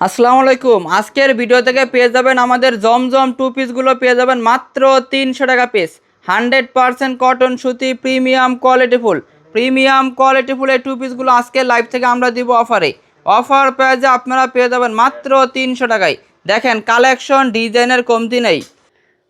আসসালামু আলাইকুম। আজকের ভিডিও থেকে পেয়ে যাবেন আমাদের জমজম টু পিসগুলো পেয়ে যাবেন মাত্র তিনশো টাকা পিস হান্ড্রেড পারসেন্ট কটন সুতি premium quality full. Premium quality full এই টু পিসগুলো আজকে লাইভ থেকে আমরা দিব অফারে অফার পেয়ে আপনারা পেয়ে যাবেন মাত্র তিনশো টাকায়। দেখেন কালেকশন ডিজাইনের কমতি নেই।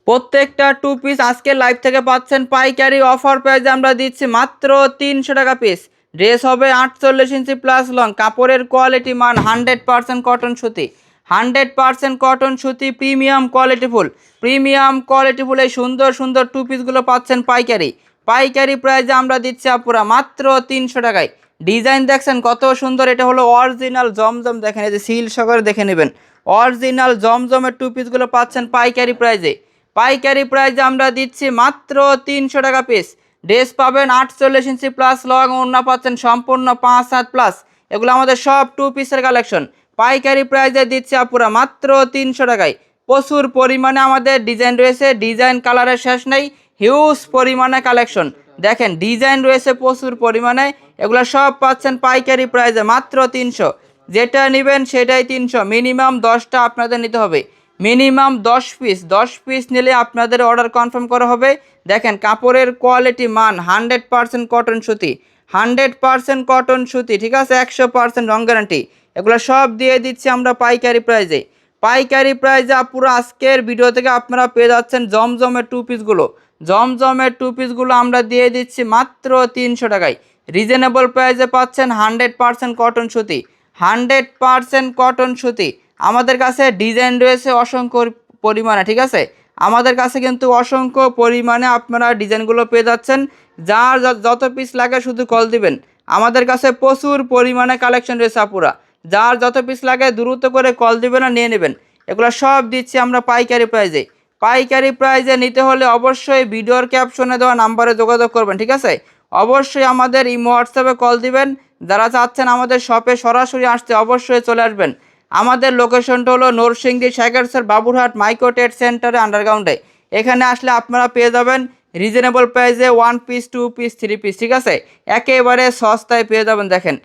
প্রত্যেকটা টু পিস আজকে লাইভ থেকে পাচ্ছেন পাইকারি অফার পেয়ে আমরা দিচ্ছি মাত্র তিনশো টাকা পিস ড্রেস হবে আটচল্লিশ ইঞ্চি প্লাস লং, কাপড়ের কোয়ালিটি মান হান্ড্রেড পারসেন্ট কটন সুতি। হান্ড্রেড পারসেন্ট কটন সুতি premium quality full premium quality full এই সুন্দর সুন্দর টু পিসগুলো পাচ্ছেন পাইকারি। পাইকারি প্রাইজে আমরা দিচ্ছি আপুরা মাত্র তিনশো টাকায়। ডিজাইন দেখছেন কত সুন্দর, এটা হলো অরিজিনাল জমজম, দেখেন এই যে সিল সহকারে দেখে নেবেন। অরিজিনাল জমজমের টু পিসগুলো পাচ্ছেন পাইকারি প্রাইজে পাইকারি প্রাইজে আমরা দিচ্ছি মাত্র তিনশো টাকা পিস ড্রেস পাবেন আটচল্লিশ ইঞ্চি প্লাস লং ওড়না পাচ্ছেন সম্পূর্ণ পাঁচ সাত প্লাস এগুলো আমাদের সব টু পিসের কালেকশন পাইকারি প্রাইজে দিচ্ছে আপুরা মাত্র তিনশো টাকায়। প্রচুর পরিমাণে আমাদের ডিজাইন রয়েছে ডিজাইন কালারের শেষ নেই হিউজ পরিমাণে কালেকশন দেখেন ডিজাইন রয়েছে প্রচুর পরিমাণে, এগুলো সব পাচ্ছেন পাইকারি প্রাইজে মাত্র তিনশো। যেটা নেবেন সেটাই তিনশো। মিনিমাম দশটা আপনাদের নিতে হবে। মিনিমাম দশ পিস দশ পিস নিলে আপনাদের অর্ডার কনফার্ম করা হবে। দেখেন, কাপড়ের কোয়ালিটি মান হান্ড্রেড পারসেন্ট কটন সুতি। হান্ড্রেড পারসেন্ট কটন সুতি, ঠিক আছে? একশো পারসেন্ট রং গ্যারান্টি এগুলো সব দিয়ে দিচ্ছি আমরা পাইকারি প্রাইজে পাইকারি প্রাইজে পুরো আজকের ভিডিও থেকে আপনারা পেয়ে যাচ্ছেন জমজমের টু পিসগুলো জমজমের টু পিসগুলো আমরা দিয়ে দিচ্ছি মাত্র তিনশো টাকায়। রিজনেবল প্রাইসে পাচ্ছেন হান্ড্রেড পারসেন্ট কটন সুতি। হান্ড্রেড পারসেন্ট কটন সুতি। আমাদের কাছে ডিজাইন রয়েছে অসংখ্য পরিমাণে, ঠিক আছে? আমাদের কাছে কিন্তু অসংখ্য পরিমাণে আপনারা ডিজাইনগুলো পেয়ে যাচ্ছেন। যার যত- পিস লাগে শুধু কল দিবেন। আমাদের কাছে প্রচুর পরিমাণে কালেকশন রয়েছে আপুরা। যার যত পিস লাগে দ্রুত করে কল দিবেন আর নিয়ে নেবেন। এগুলো সব দিচ্ছি আমরা পাইকারি প্রাইজে পাইকারি প্রাইজে নিতে হলে অবশ্যই ভিডিওর ক্যাপশনে দেওয়া নাম্বারে যোগাযোগ করবেন, ঠিক আছে? অবশ্যই আমাদের ইমো হোয়াটসঅ্যাপে কল দিবেন। যারা চাচ্ছেন আমাদের শপে সরাসরি আসতে অবশ্যই চলে আসবেন। আমাদের লোকেশনটা হলো নরসিংদী স্যার বাবুরহাট মাইক্রোটেট সেন্টারে আন্ডারগ্রাউন্ডে। এখানে আসলে আপনারা পেয়ে যাবেন রিজনেবল প্রাইসে one piece two piece three piece ঠিক আছে? একেবারে সস্তায় পেয়ে যাবেন, দেখেন।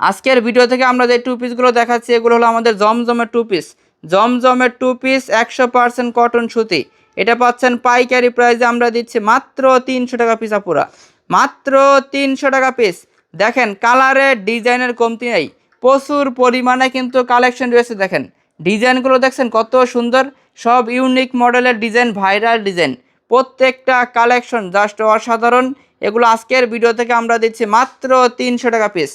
আজকের ভিডিও থেকে আমরা যে টু পিসগুলো দেখাচ্ছি, এগুলো হলো আমাদের জমজমের টু পিস জমজমের টু পিস একশো পার্সেন্ট কটন সুতি। এটা পাচ্ছেন পাইকারি প্রাইসে আমরা দিচ্ছি মাত্র তিনশো টাকা পিস আপুরা। মাত্র তিনশো টাকা পিস দেখেন কালারের ডিজাইনের কমতি নেই। প্রচুর পরিমাণে কিন্তু কালেকশন রয়েছে, দেখেন। ডিজাইনগুলো দেখছেন, কত সুন্দর। সব ইউনিক মডেলের ডিজাইন ভাইরাল ডিজাইন প্রত্যেকটা কালেকশন জাস্ট অসাধারণ। এগুলো আজকের ভিডিও থেকে আমরা দিচ্ছি মাত্র তিনশো টাকা পিস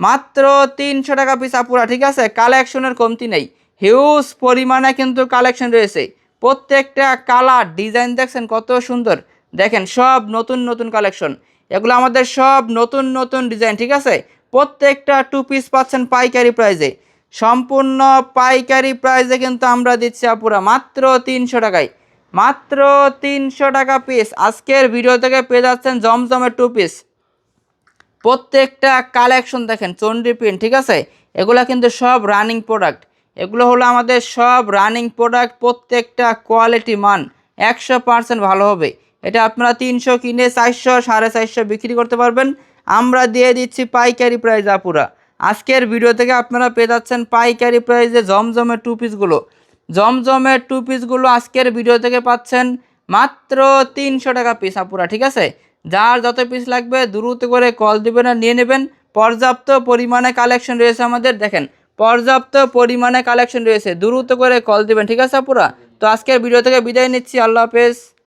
মাত্র তিনশো টাকা পিস আপুরা, ঠিক আছে? কালেকশনের কমতি নেই। হিউজ পরিমাণে কিন্তু কালেকশন রয়েছে। প্রত্যেকটা কালার ডিজাইন দেখছেন, কত সুন্দর। দেখেন, সব নতুন নতুন কালেকশন এগুলো আমাদের সব নতুন নতুন ডিজাইন ঠিক আছে? প্রত্যেকটা টু পিস পাচ্ছেন পাইকারি প্রাইজে সম্পূর্ণ পাইকারি প্রাইজে কিন্তু আমরা দিচ্ছি আপুরা মাত্র তিনশো টাকায়। মাত্র তিনশো টাকা পিস আজকের ভিডিও থেকে পেয়ে যাচ্ছেন জমজমের টু পিস প্রত্যেকটা কালেকশন দেখেন চন্ডি প্রিন্ট ঠিক আছে? এগুলা কিন্তু সব রানিং প্রোডাক্ট এগুলো হলো আমাদের সব রানিং প্রোডাক্ট প্রত্যেকটা কোয়ালিটি মান একশো পার্সেন্ট ভালো হবে। এটা আপনারা তিনশো কিনে চারশো, সাড়ে চারশো বিক্রি করতে পারবেন। আমরা দিয়ে দিচ্ছি পাইকারি প্রাইজ আপুরা। আজকের ভিডিও থেকে আপনারা পেয়ে যাচ্ছেন পাইকারি প্রাইজে জমজমের টু পিসগুলো জমজমের টু পিসগুলো আজকের ভিডিও থেকে পাচ্ছেন মাত্র তিনশো টাকা পিস আপুরা, ঠিক আছে? যার যত পিস লাগবে দ্রুত করে কল দিবেন আর নিয়ে নেবেন। পর্যাপ্ত পরিমাণে কালেকশন রয়েছে আমাদের, দেখেন, পর্যাপ্ত পরিমাণে কালেকশন রয়েছে। দ্রুত করে কল দিবেন, ঠিক আছে, আপুরা? তো আজকের ভিডিও থেকে বিদায় নিচ্ছি, আল্লাহ হাফেজ।